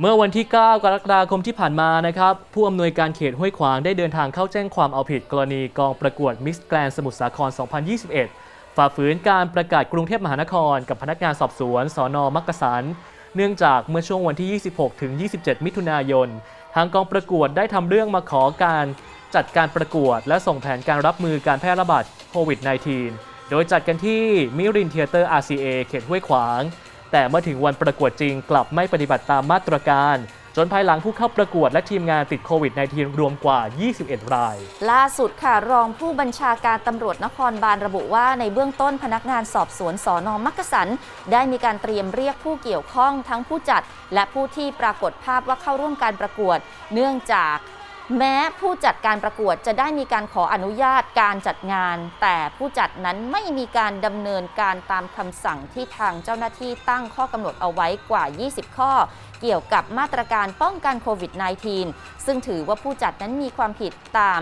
เมื่อวันที่ 9 กรกฎาคมที่ผ่านมานะครับ ผู้อำนวยการเขตห้วยขวางได้เดินทางเข้าแจ้งความเอาผิดกรณีกองประกวดมิสแกรนสมุทรสาคร 2021 ฝ่าฝืนการประกาศกรุงเทพมหานคร กับพนักงานสอบสวนสอนอมักกะสัน เนื่องจากเมื่อช่วงวันที่ 26 ถึง 27 มิถุนายน ทางกองประกวดได้ทำเรื่องมาขอการจัดการประกวด และส่งแผนการรับมือการแพร่ระบาดโควิด -19 โดยจัดกันที่มิรินเทเตอร์ RCA เขตห้วยขวาง แต่เมื่อถึงวันประกวดจริงกลับไม่ปฏิบัติตามมาตรการ จนภายหลังผู้เข้าประกวดและทีมงานติดโควิด -19 รวมกว่า 21 ราย ล่าสุดค่ะ รองผู้บัญชาการตำรวจนครบาลระบุว่าในเบื้องต้นพนักงานสอบสวนสอนอมักกะสัน ได้มีการเตรียมเรียกผู้เกี่ยวข้องทั้งผู้จัด และผู้ที่ปรากฏภาพว่าเข้าร่วมการประกวด เนื่องจาก แม้ผู้จัดการประกวดจะได้มีการขออนุญาตการจัดงาน แต่ผู้จัดนั้นไม่มีการดำเนินการตามคำสั่งที่ทางเจ้าหน้าที่ตั้งข้อกำหนดเอาไว้กว่า 20 ข้อ เกี่ยวกับมาตรการป้องกันโควิด -19 ซึ่งถือว่าผู้จัดนั้นมีความผิดตาม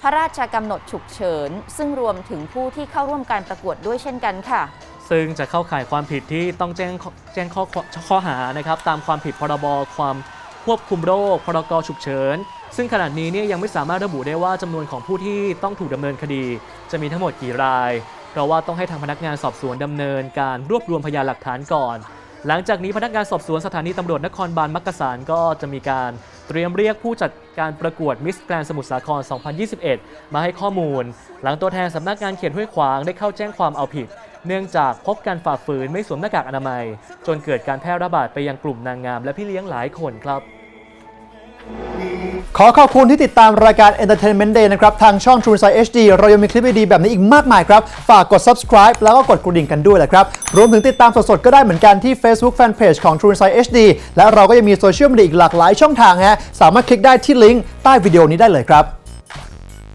พระราชกำหนดฉุกเฉิน ซึ่งรวมถึงผู้ที่เข้าร่วมการประกวดด้วยเช่นกันค่ะ ซึ่งจะเข้าข่ายความผิดที่ต้องแจ้งแจ้งข้อข้อหานะครับตามความผิดพรบความ ควบคุมโรค พรกฉุกเฉิน ซึ่งขณะนี้เนี่ยยังไม่สามารถระบุได้ว่าจำนวนของผู้ที่ต้องถูกดำเนินคดี จะมีทั้งหมดกี่ราย เพราะว่าต้องให้ทางพนักงานสอบสวนดำเนินการรวบรวมพยานหลักฐานก่อน หลังจากนี้พนักงานสอบสวนสถานีตำรวจนครบาลมักกะสันก็จะมีการเตรียมเรียกผู้จัดการประกวดมิสแกรนสมุทรสาคร 2021 มาให้ข้อมูล หลังตัวแทนสำนักงานเขตห้วยขวางได้เข้าแจ้งความเอาผิด เนื่องจากพบการฝ่าฝืนไม่สวมหน้ากากอนามัย จนเกิดการแพร่ระบาดไปยังกลุ่มนางงามและพี่เลี้ยงหลายคนครับ ขอขอบคุณที่ติดตามรายการ Entertainment Day นะครับ ทางช่อง True Insight HD เรายังมีคลิปดีๆแบบนี้อีกมากมายครับ ฝากกด subscribe แล้วก็กดกระดิ่งกันด้วยแหละครับ รวมถึงติดตามสดๆ ก็ได้เหมือนกันที่ Facebook Fanpage ของ True Insight HD และเราก็ยังมีโซเชียลมีเดียอีกหลากหลายช่องทางฮะสามารถคลิกได้ที่ลิงก์ใต้วิดีโอนี้ได้เลยครับ